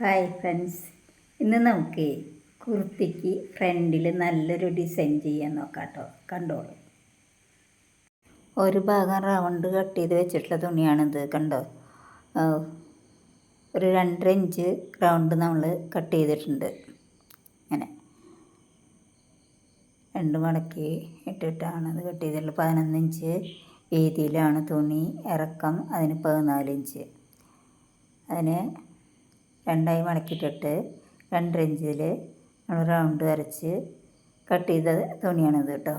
Hi friends. ഇന്ന് നമുക്ക് കുർത്തിക്ക് ഫ്രണ്ടിൽ നല്ലൊരു ഡിസൈൻ ചെയ്യാൻ നോക്കാം കേട്ടോ കണ്ടോളൂ. ഒരു ഭാഗം റൗണ്ട് കട്ട് ചെയ്ത് വെച്ചിട്ടുള്ള തുണിയാണിത് കണ്ടോ? ഒരു രണ്ടര ഇഞ്ച് റൗണ്ട് നമ്മൾ കട്ട് ചെയ്തിട്ടുണ്ട്. ഇങ്ങനെ. രണ്ട് മടക്കി ഇട്ടിട്ടാണ് അത് കട്ട് ചെയ്തിട്ടുള്ളത്. പതിനൊന്ന് ഇഞ്ച് വീതിയിലാണ് തുണി. ഇറക്കം അതിന് പതിനാല് ഇഞ്ച്. അതിന് രണ്ടായി മടക്കിയിട്ടിട്ട് രണ്ടര ഇഞ്ചിൽ നമ്മൾ റൗണ്ട് വരച്ച് കട്ട് ചെയ്ത തുണിയാണിത് കേട്ടോ.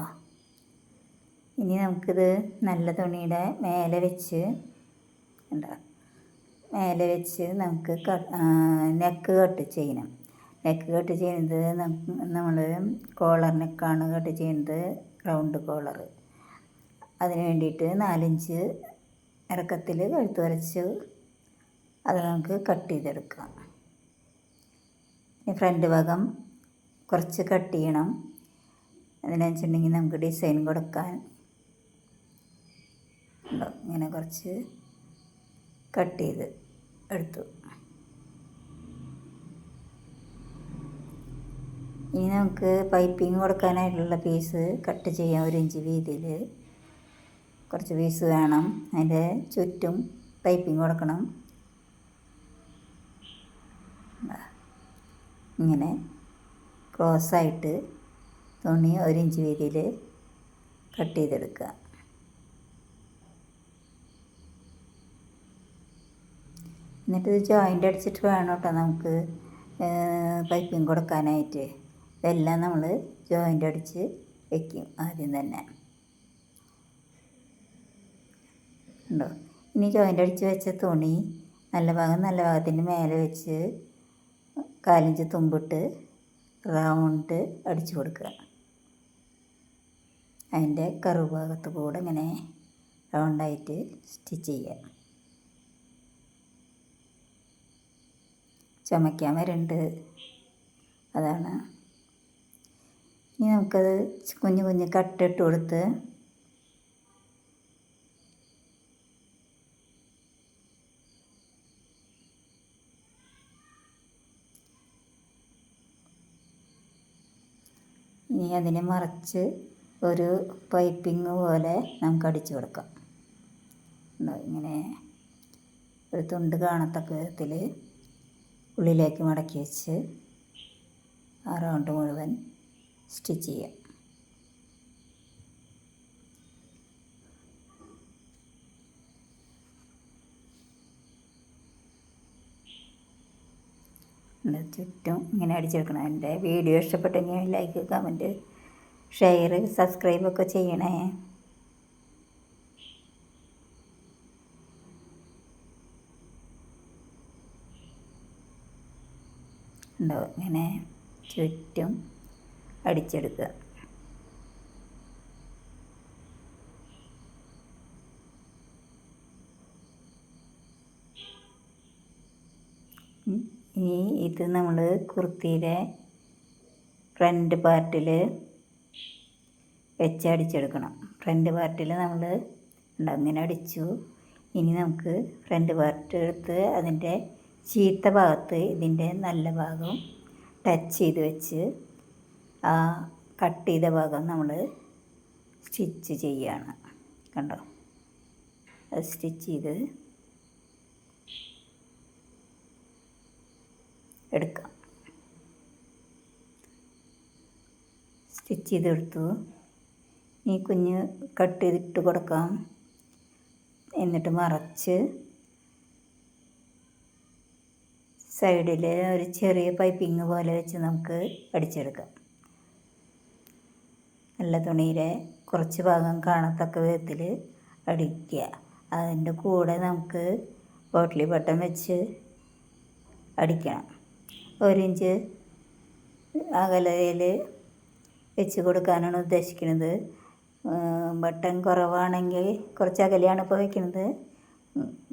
ഇനി നമുക്കിത് നല്ല തുണിയുടെ മേലെ വെച്ച് എന്താ മേലെ വെച്ച് നമുക്ക് നെക്ക് കട്ട് ചെയ്യണം. നെക്ക് കട്ട് ചെയ്യുന്നത് നമ്മൾ കോളർ നെക്കാണ് കട്ട് ചെയ്യുന്നത് റൗണ്ട് കോളർ അതിന് വേണ്ടിയിട്ട് നാലിഞ്ച് ഇറക്കത്തിൽ കഴുത്ത് വരച്ച് അത് നമുക്ക് കട്ട് ചെയ്തെടുക്കാം. ഫ്രണ്ട് ഭാഗം കുറച്ച് കട്ട് ചെയ്യണം. അതിനനുവെച്ചിട്ടുണ്ടെങ്കിൽ നമുക്ക് ഡിസൈൻ കൊടുക്കാൻ. ഉണ്ടോ ഇങ്ങനെ കുറച്ച് കട്ട് ചെയ്ത് എടുത്തു. ഇനി നമുക്ക് പൈപ്പിംഗ് കൊടുക്കാനായിട്ടുള്ള പീസ് കട്ട് ചെയ്യാം ഒരു ഇഞ്ച് വീതിയിൽ. കുറച്ച് പീസ് വേണം. അതിന്റെ ചുറ്റും പൈപ്പിംഗ് കൊടുക്കണം. ഇങ്ങനെ ക്രോസായിട്ട് തുണി ഒരു ഇഞ്ച് വീതിയിൽ കട്ട് ചെയ്തെടുക്കുക. എന്നിട്ട് ഇത് ജോയിന്റ് അടിച്ചിട്ട് വേണം കേട്ടോ നമുക്ക് പൈപ്പിംഗ് കൊടുക്കാനായിട്ട്. ഇതെല്ലാം നമ്മൾ ജോയിന്റ് അടിച്ച് വയ്ക്കും ആദ്യം തന്നെ. ഉണ്ടോ ഇനി ജോയിന്റ് അടിച്ച് വെച്ച തുണി നല്ല ഭാഗം നല്ല ഭാഗത്തിന്റെ മേലെ വെച്ച് കാലിഞ്ച് തുമ്പിട്ട് റൗണ്ട് അടിച്ചു കൊടുക്കുക. അതിന്റെ കറു ഭാഗത്ത് കൂടെ ഇങ്ങനെ റൗണ്ടായിട്ട് സ്റ്റിച്ച് ചെയ്യുക. ചുമയ്ക്കാൻ വരുന്നുണ്ട് അതാണ്. ഇനി നമുക്കത് കുഞ്ഞു കുഞ്ഞു കട്ടിട്ട് കൊടുത്ത് ഇനി അതിനെ മറിച്ച് ഒരു പൈപ്പിംഗ് പോലെ നമുക്ക് അടിച്ചു കൊടുക്കാം. ഇങ്ങനെ ഒരു തുണ്ട് കാണത്തക്ക വിധത്തിൽ ഉള്ളിലേക്ക് മടക്കി വെച്ച് ആ റൗണ്ട് മുഴുവൻ സ്റ്റിച്ച് ചെയ്യാം. ചുറ്റും ഇങ്ങനെ അടിച്ചെടുക്കണം എന്റെ വീഡിയോ ഇഷ്ടപ്പെട്ടെങ്കിൽ ലൈക്ക് കമന്റ് ഷെയർ സബ്സ്ക്രൈബൊക്കെ ചെയ്യണേ. ഉണ്ടാവും ഇങ്ങനെ ചുറ്റും അടിച്ചെടുക്കുക. ഇനി ഇത് നമ്മൾ കുർത്തിയിലെ ഫ്രണ്ട് പാർട്ടിൽ വെച്ച് അടിച്ചെടുക്കണം. ഫ്രണ്ട് പാർട്ടിൽ നമ്മൾ അങ്ങനെ അടിച്ചു. ഇനി നമുക്ക് ഫ്രണ്ട് പാർട്ട് എടുത്ത് അതിന്റെ ചീത്ത ഭാഗത്ത് ഇതിന്റെ നല്ല ഭാഗം ടച്ച് ചെയ്ത് വെച്ച് ആ കട്ട് ചെയ്ത ഭാഗം നമ്മൾ സ്റ്റിച്ച് ചെയ്യുകയാണ് കണ്ടോ? അത് സ്റ്റിച്ച് ചെയ്ത് സ്റ്റിച്ച് ചെയ്തെടുത്തു. ഈ കുഞ്ഞ് കട്ട് ചെയ്തിട്ട് കൊടുക്കാം. എന്നിട്ട് മറച്ച് സൈഡിൽ ഒരു ചെറിയ പൈപ്പിങ് പോലെ വെച്ച് നമുക്ക് അടിച്ചെടുക്കാം. നല്ല തുണിയിലെ കുറച്ച് ഭാഗം കാണത്തക്ക വിധത്തിൽ അടിക്കുക. അതിന്റെ കൂടെ നമുക്ക് ബോട്ടിലി ബട്ടൺ വെച്ച് അടിക്കണം. ഒരു ഇഞ്ച് അകലയിൽ വെച്ച് കൊടുക്കാനാണ് ഉദ്ദേശിക്കുന്നത്. ബട്ടൺ കുറവാണെങ്കിൽ കുറച്ച് അകലെയാണ് ഇപ്പോൾ വെക്കുന്നത്.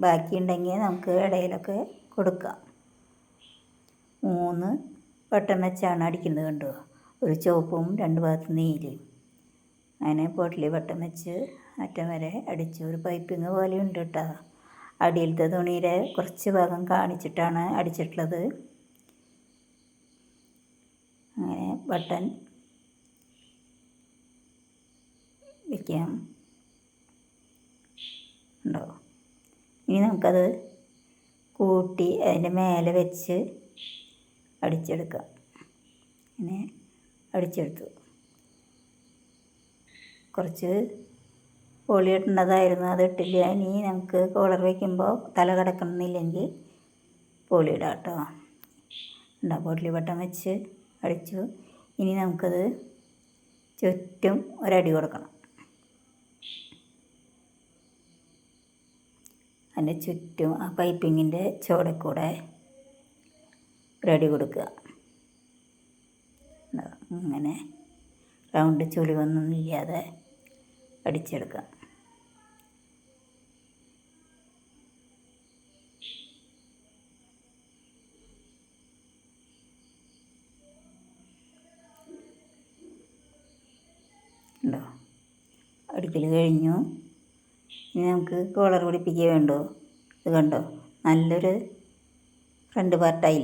ബാക്കിയുണ്ടെങ്കിൽ നമുക്ക് ഇടയിലൊക്കെ കൊടുക്കാം. മൂന്ന് ബട്ടൺ വെച്ചാണ് അടിക്കുന്നത് കണ്ടോ? ഒരു ചുവപ്പും രണ്ട് ഭാഗത്ത് നീലയും. അങ്ങനെ പൊട്ടലി ബട്ടൺ വെച്ച് അറ്റം വരെ അടിച്ച് ഒരു പൈപ്പിങ് പോലെ ഉണ്ട് കേട്ടോ. അടിയിലത്തെ തുണിയുടെ കുറച്ച് ഭാഗം കാണിച്ചിട്ടാണ് അടിച്ചിട്ടുള്ളത്. അങ്ങനെ ബട്ടൺ വയ്ക്കാം ഉണ്ടോ? ഇനി നമുക്കത് കൂട്ടി അതിന്റെ മേലെ വെച്ച് അടിച്ചെടുക്കാം. ഇങ്ങനെ അടിച്ചെടുത്തു. കുറച്ച് പോളി ഇടേണ്ടതായിരുന്നു അത് ഇട്ടില്ല. ഇനി നമുക്ക് കോളർ വയ്ക്കുമ്പോൾ തല കിടക്കണമെന്നില്ലെങ്കിൽ പൊളി ഇടാം കേട്ടോ. ഉണ്ടാ? പോട്ട്ലി വട്ടം വെച്ച് അടിച്ചു. ഇനി നമുക്കത് ചുറ്റും ഒരടി കൊടുക്കണം. അതിന്റെ ചുറ്റും ആ പൈപ്പിങ്ങിന്റെ ചുവടെ കൂടെ ഒരടി കൊടുക്കുക. ഇങ്ങനെ റൗണ്ട് ചുളിവൊന്നും ഇല്ലാതെ അടിച്ചെടുക്കുക. ഉണ്ടോ അടിക്കൽ കഴിഞ്ഞു. ഇനി നമുക്ക് കോളർ പിടിപ്പിക്കുക വേണ്ടോ ഇത് കണ്ടോ? നല്ലൊരു ഫ്രണ്ട് പാർട്ടായി